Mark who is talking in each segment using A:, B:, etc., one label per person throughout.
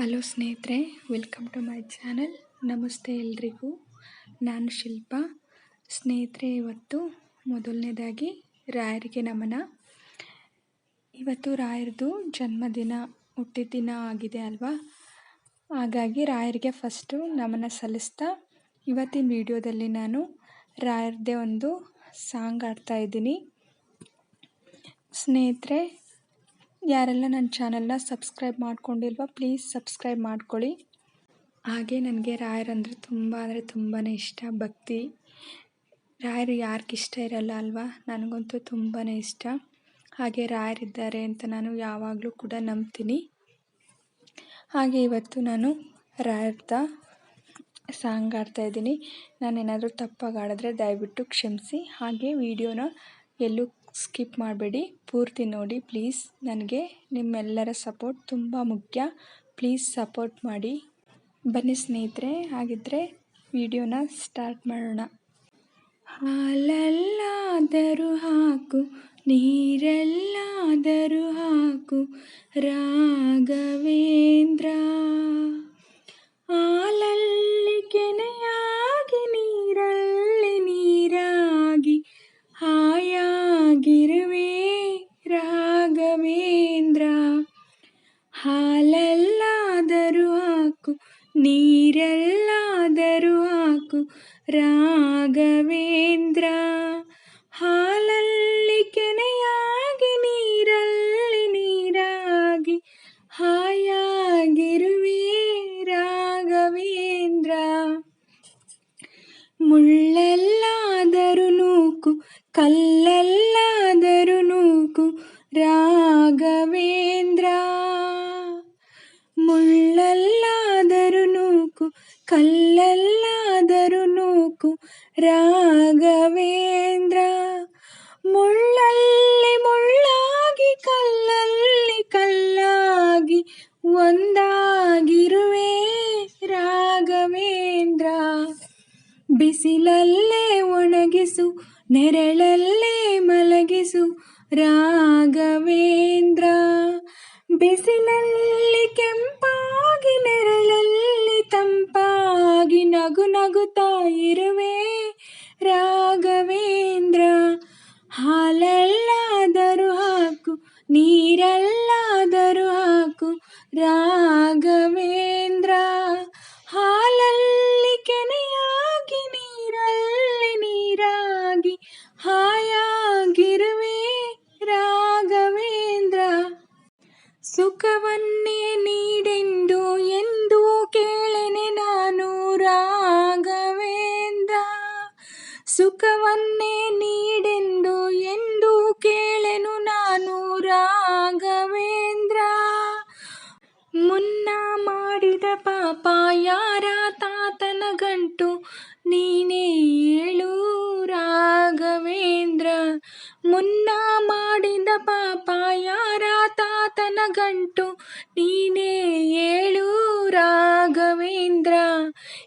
A: Hello ಸ್ನೇಹಿತರೆ, welcome to my channel. ನಮಸ್ತೆ ಎಲ್ರಿಗೂ. ನಾನು ಶಿಲ್ಪ. ಸ್ನೇಹಿತರೆ, ಇವತ್ತು ಮೊದಲನೇದಾಗಿ ರಾಯರಿಗೆ ನಮನ. ಇವತ್ತು ರಾಯರದು ಜನ್ಮದಿನ ಹುಟ್ಟಿದ ದಿನ ಆಗಿದೆ ಅಲ್ವಾ? ಹಾಗಾಗಿ ರಾಯರಿಗೆ ಫಸ್ಟು ನಮನ ಸಲ್ಲಿಸ್ತಾ, ಇವತ್ತಿನ ವಿಡಿಯೋದಲ್ಲಿ ನಾನು ರಾಯರದೇ ಒಂದು ಸಾಂಗ್ ಆಡ್ತಾ ಇದ್ದೀನಿ. ಸ್ನೇಹಿತರೆ ಯಾರೆಲ್ಲ ನನ್ನ ಚಾನಲ್ನ ಸಬ್ಸ್ಕ್ರೈಬ್ ಮಾಡ್ಕೊಂಡಿಲ್ವ ಪ್ಲೀಸ್ ಸಬ್ಸ್ಕ್ರೈಬ್ ಮಾಡ್ಕೊಳ್ಳಿ. ಹಾಗೆ ನನಗೆ ರಾಯರಂದರೆ ತುಂಬ ಅಂದರೆ ತುಂಬಾ ಇಷ್ಟ, ಭಕ್ತಿ. ರಾಯರು ಯಾರಿಗಿಷ್ಟ ಇರಲ್ಲ ಅಲ್ವಾ? ನನಗಂತೂ ತುಂಬಾ ಇಷ್ಟ. ಹಾಗೆ ರಾಯರಿದ್ದಾರೆ ಅಂತ ನಾನು ಯಾವಾಗಲೂ ಕೂಡ ನಂಬ್ತೀನಿ. ಹಾಗೆ ಇವತ್ತು ನಾನು ರಾಯರ್ದ ಸಾಂಗ್ ಆಡ್ತಾಯಿದ್ದೀನಿ ನಾನೇನಾದರೂ ತಪ್ಪಾಗಿ ಆಡಿದ್ರೆ ದಯವಿಟ್ಟು ಕ್ಷಮಿಸಿ. ಹಾಗೆ ವಿಡಿಯೋನ ಎಲ್ಲೂ ಸ್ಕಿಪ್ ಮಾಡಬೇಡಿ. ಪೂರ್ತಿ ನೋಡಿ ಪ್ಲೀಸ್. ನನಗೆ ನಿಮ್ಮೆಲ್ಲರ ಸಪೋರ್ಟ್ ತುಂಬ ಮುಖ್ಯ. ಪ್ಲೀಸ್ ಸಪೋರ್ಟ್ ಮಾಡಿ. ಬನ್ನಿ ಸ್ನೇಹಿತರೆ ಹಾಗಿದ್ದರೆ ವಿಡಿಯೋನ ಸ್ಟಾರ್ಟ್ ಮಾಡೋಣ. ಹಾಲಲ್ಲಾದರೂ ಹಾಕು, ನೀರೆಲ್ಲಾದರೂ ಹಾಕು. ರಾಘವೇಂದ್ರ ನೀರೆಲ್ಲಾದರೂ ಹಾಕು ರಾಘವೇಂದ್ರ ಹಾಲಲ್ಲಿ ಕೆನೆಯಾಗಿ ನೀರಲ್ಲಿ ನೀರಾಗಿ ಹಾಯಾಗಿರುವೆ ರಾಘವೇಂದ್ರ ಮುಳ್ಳೆಲ್ಲಾದರೂ ನೂಕು ಕಲ್ಲಲ್ಲಾದರೂ ನೂಕು ರಾಘವೇಂದ್ರ ಮುಳ್ಳಲ್ಲಾದರೂ ನೂಕು ಕಲ್ಲಲ್ಲಾದರೂ ನೂಕು ರಾಘವೇಂದ್ರ. ಮುಳ್ಳಲ್ಲಿ ಮುಳ್ಳಾಗಿ, ಕಲ್ಲಲ್ಲಿ ಕಲ್ಲಾಗಿ ಒಂದಾಗಿರುವೆ ರಾಘವೇಂದ್ರ. ಬಿಸಿಲಲ್ಲೇ ಒಣಗಿಸು, ನೆರಳಲ್ಲೇ ಮಲಗಿಸು ರಾಘವೇಂದ್ರ. ಬಿಸಿಲಲ್ಲಿ ಕೆಂಪಾಗಿ ನಗು ನಗುತ್ತಾ ಇರುವೆ ರಾಘವೇಂದ್ರ ಹಾಲಲ್ಲಾದರೂ ಹಾಕು ನೀರಲ್ಲಾದರೂ ಹಾಕು ರಾಘವೇಂದ್ರ ರಾಘವೇಂದ್ರ ಸುಖವನ್ನೇ ನೀಡೆಂದು ಎಂದು ಕೇಳೆನು ನಾನು ರಾಘವೇಂದ್ರ. ಮುನ್ನ ಮಾಡಿದ ಪಾಪ ಯಾರ ತಾತನ ಗಂಟು ನೀನೇ ಹೇಳು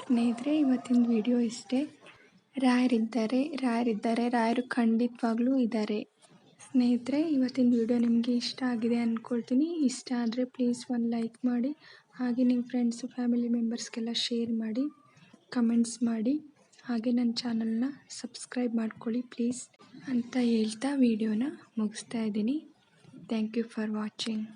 A: ಸ್ನೇಹಿತರೆ, ಇವತ್ತಿನ ವಿಡಿಯೋ ಇಷ್ಟೇ. ರಾಯರಿದ್ದಾರೆ ರಾಯರಿದ್ದಾರೆ, ರಾಯರು ಖಂಡಿತವಾಗ್ಲೂ ಇದ್ದಾರೆ. ಸ್ನೇಹಿತರೆ, ಇವತ್ತಿನ ವಿಡಿಯೋ ನಿಮಗೆ ಇಷ್ಟ ಆಗಿದೆ ಅಂದ್ಕೊಳ್ತೀನಿ ಇಷ್ಟ ಆದರೆ ಪ್ಲೀಸ್ ಒಂದು ಲೈಕ್ ಮಾಡಿ, ಹಾಗೆ ನಿಮ್ಮ ಫ್ರೆಂಡ್ಸು, ಫ್ಯಾಮಿಲಿ ಮೆಂಬರ್ಸ್ಗೆಲ್ಲ ಶೇರ್ ಮಾಡಿ, ಕಮೆಂಟ್ಸ್ ಮಾಡಿ. ಹಾಗೆ ನನ್ನ ಚಾನಲ್ನ ಸಬ್ಸ್ಕ್ರೈಬ್ ಮಾಡ್ಕೊಳ್ಳಿ ಪ್ಲೀಸ್ ಅಂತ ಹೇಳ್ತಾ ವಿಡಿಯೋನ ಮುಗಿಸ್ತಾ ಇದ್ದೀನಿ. Thank you for watching.